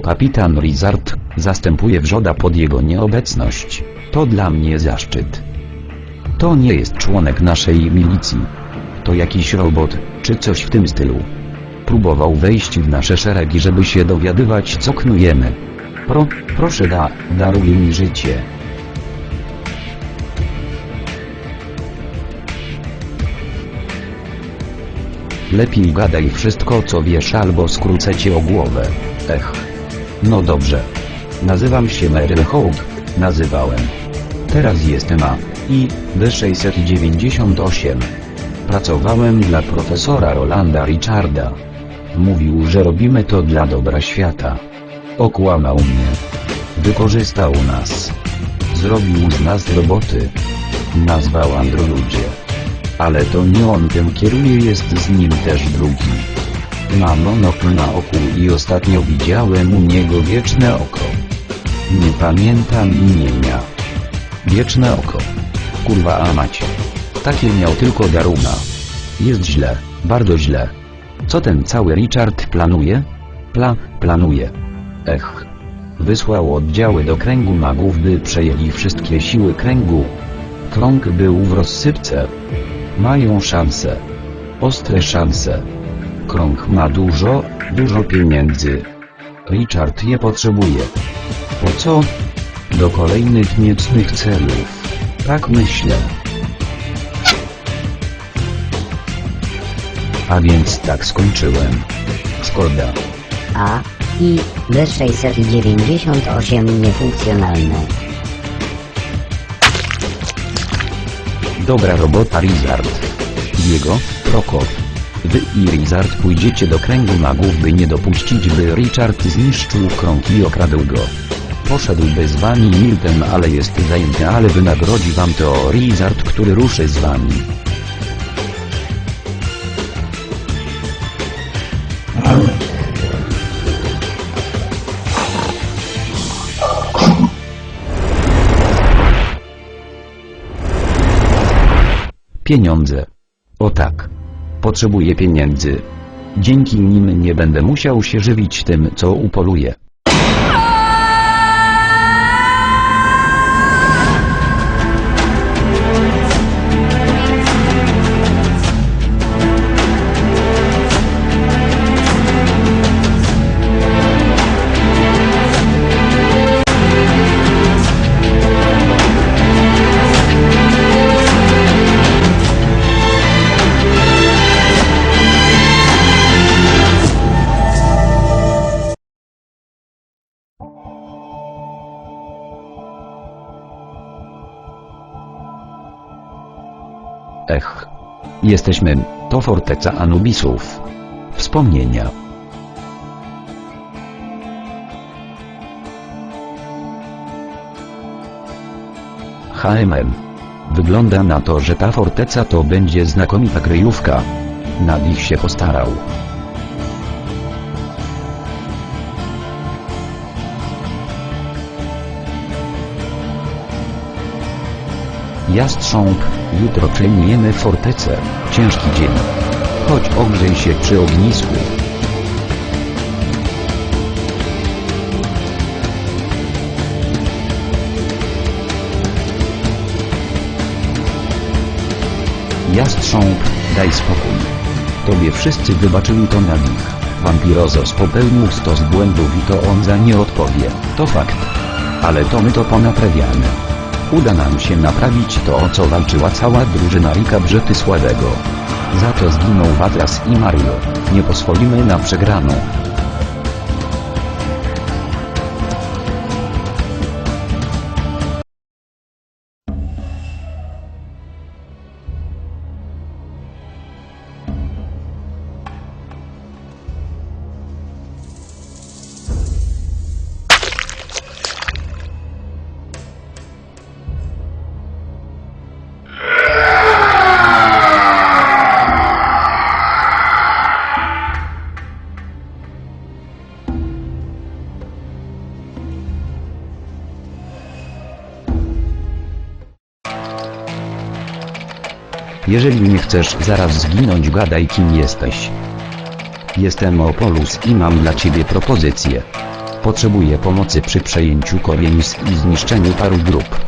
kapitan Rizard, zastępuje Wrzoda pod jego nieobecność. To dla mnie zaszczyt. To nie jest członek naszej milicji. To jakiś robot, czy coś w tym stylu. Próbował wejść w nasze szeregi, żeby się dowiadywać co knujemy. Pro, proszę da, daruj mi życie. Lepiej gadaj wszystko co wiesz albo skrócę cię o głowę. Ech. No dobrze. Nazywam się Meryl Hogue. Nazywałem. Teraz jestem A. I. D698. Pracowałem dla profesora Rolanda Richarda. Mówił, że robimy to dla dobra świata. Okłamał mnie. Wykorzystał nas. Zrobił z nas roboty. Nazwał androludzie. Ale to nie on tym kieruje, jest z nim też drugi. Ma monokl na oku i ostatnio widziałem u niego wieczne oko. Nie pamiętam imienia. Wieczne oko. Kurwa a macie. Takie miał tylko Daruma. Jest źle, bardzo źle. Co ten cały Richard planuje? Pla, planuje. Ech. Wysłał oddziały do kręgu magów, by przejęli wszystkie siły kręgu. Krąg był w rozsypce. Mają szanse. Ostre szanse. Krąg ma dużo, dużo pieniędzy. Richard je potrzebuje. Po co? Do kolejnych niecnych celów. Tak myślę. A więc tak skończyłem. Szkoda. A i D698 niefunkcjonalne. Dobra robota Rizard. Diego, Prokop. Wy i Rizard pójdziecie do kręgu magów by nie dopuścić by Richard zniszczył krąg i okradł go. Poszedłby z wami Milton ale jest zajęty ale wynagrodzi wam to Rizard który ruszy z wami. Pieniądze. O tak. Potrzebuję pieniędzy. Dzięki nim nie będę musiał się żywić tym, co upoluję. Jesteśmy, to forteca Anubisów. Wspomnienia. HMM. Wygląda na to, że ta forteca to będzie znakomita kryjówka. Nad ich się postarał. Jastrząb, jutro przejmujemy fortecę. Ciężki dzień. Chodź ogrzej się przy ognisku. Jastrząb, daj spokój. Tobie wszyscy wybaczyli to na nich. Wampirozos popełnił stos błędów i to on za nie odpowie. To fakt. Ale to my to ponaprawiamy. Uda nam się naprawić to, o co walczyła cała drużyna Rika Brzetysławego. Za to zginął Watras i Mario. Nie pozwolimy na przegraną. Jeżeli nie chcesz zaraz zginąć gadaj kim jesteś. Jestem Opolus i mam dla ciebie propozycję. Potrzebuję pomocy przy przejęciu Korienis i zniszczeniu paru grup.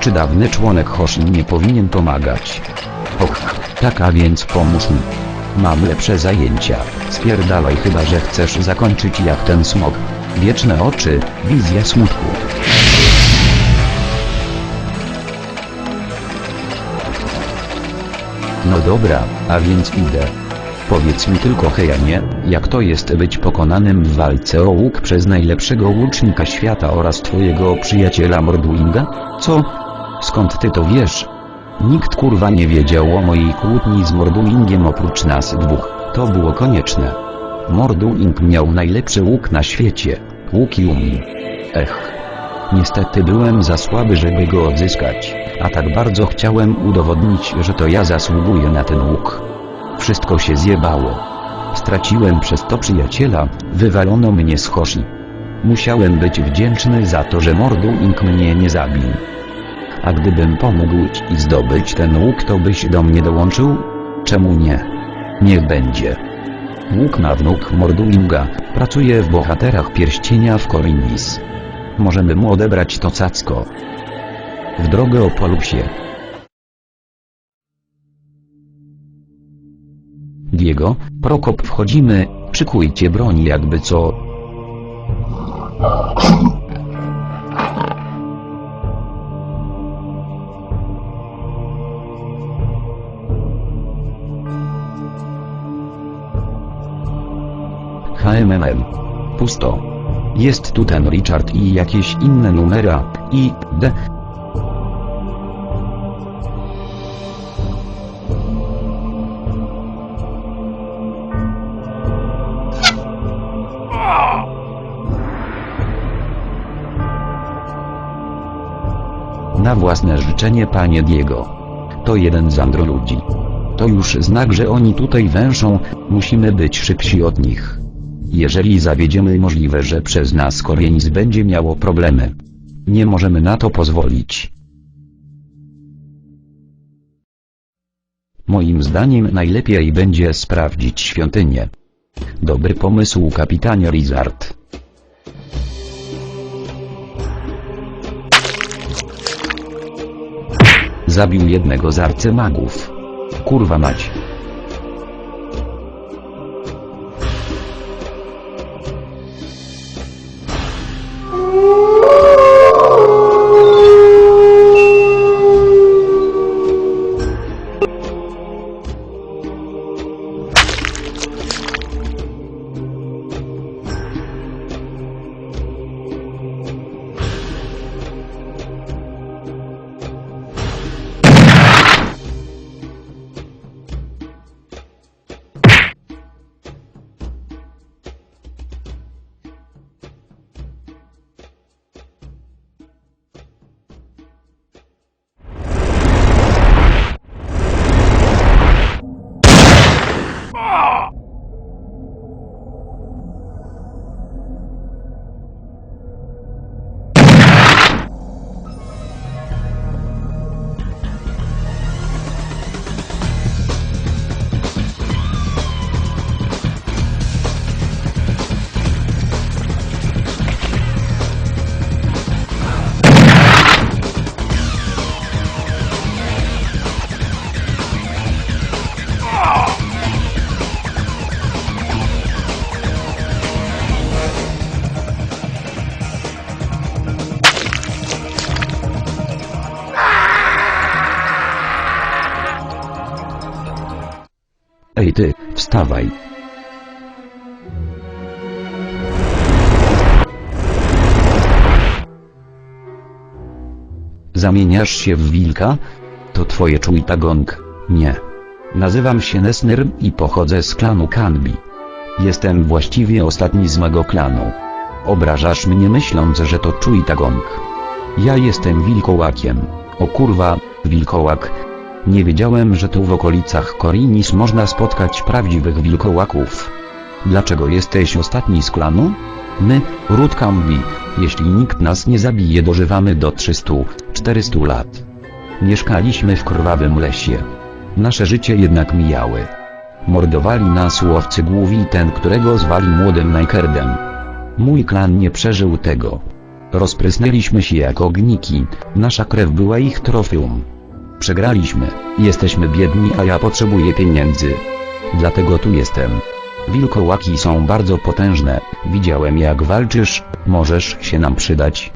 Czy dawny członek Hoshi nie powinien pomagać? Och, tak a więc pomóż mi. Mam lepsze zajęcia, spierdalaj chyba że chcesz zakończyć jak ten smog. Wieczne oczy, wizja smutku. No dobra, a więc idę. Powiedz mi tylko Hejanie, jak to jest być pokonanym w walce o łuk przez najlepszego łucznika świata oraz twojego przyjaciela Morduinga? Co? Skąd ty to wiesz? Nikt kurwa nie wiedział o mojej kłótni z Morduingiem oprócz nas dwóch, to było konieczne. Morduing miał najlepszy łuk na świecie, łuk Yumi. Ech. Niestety byłem za słaby żeby go odzyskać, a tak bardzo chciałem udowodnić, że to ja zasługuję na ten łuk. Wszystko się zjebało. Straciłem przez to przyjaciela, wywalono mnie z Hoshi. Musiałem być wdzięczny za to, że Morduing mnie nie zabił. A gdybym pomógł ci zdobyć ten łuk, to byś do mnie dołączył? Czemu nie? Niech będzie. Łuk na wnuk Morduinga, pracuje w bohaterach pierścienia w Korinis. Możemy mu odebrać to cacko. W drogę o polusie. Diego, Prokop wchodzimy, szykujcie broń jakby co. HMMM. Pusto. Jest tu ten Richard i jakieś inne numera, i, d. Na własne życzenie panie Diego. To jeden z androludzi. To już znak, że oni tutaj węszą, musimy być szybsi od nich. Jeżeli zawiedziemy możliwe, że przez nas Korienis będzie miało problemy. Nie możemy na to pozwolić. Moim zdaniem najlepiej będzie sprawdzić świątynię. Dobry pomysł kapitanie Lizard. Zabił jednego z arcymagów. Kurwa mać. Ej ty, wstawaj. Zamieniasz się w wilka? To twoje czujtagong. Nie. Nazywam się Nesner i pochodzę z klanu Kanbi. Jestem właściwie ostatni z mego klanu. Obrażasz mnie myśląc, że to czujtagong. Ja jestem wilkołakiem. O kurwa, wilkołak, nie wiedziałem, że tu w okolicach Korinis można spotkać prawdziwych wilkołaków. Dlaczego jesteś ostatni z klanu? My, Ród Kambi, jeśli nikt nas nie zabije dożywamy do 300-400 lat. Mieszkaliśmy w krwawym lesie. Nasze życie jednak mijały. Mordowali nas łowcy głów i ten, którego zwali młodym Najkerdem. Mój klan nie przeżył tego. Rozprysnęliśmy się jak ogniki, nasza krew była ich trofeum. Przegraliśmy, jesteśmy biedni a ja potrzebuję pieniędzy. Dlatego tu jestem. Wilkołaki są bardzo potężne, widziałem jak walczysz, możesz się nam przydać.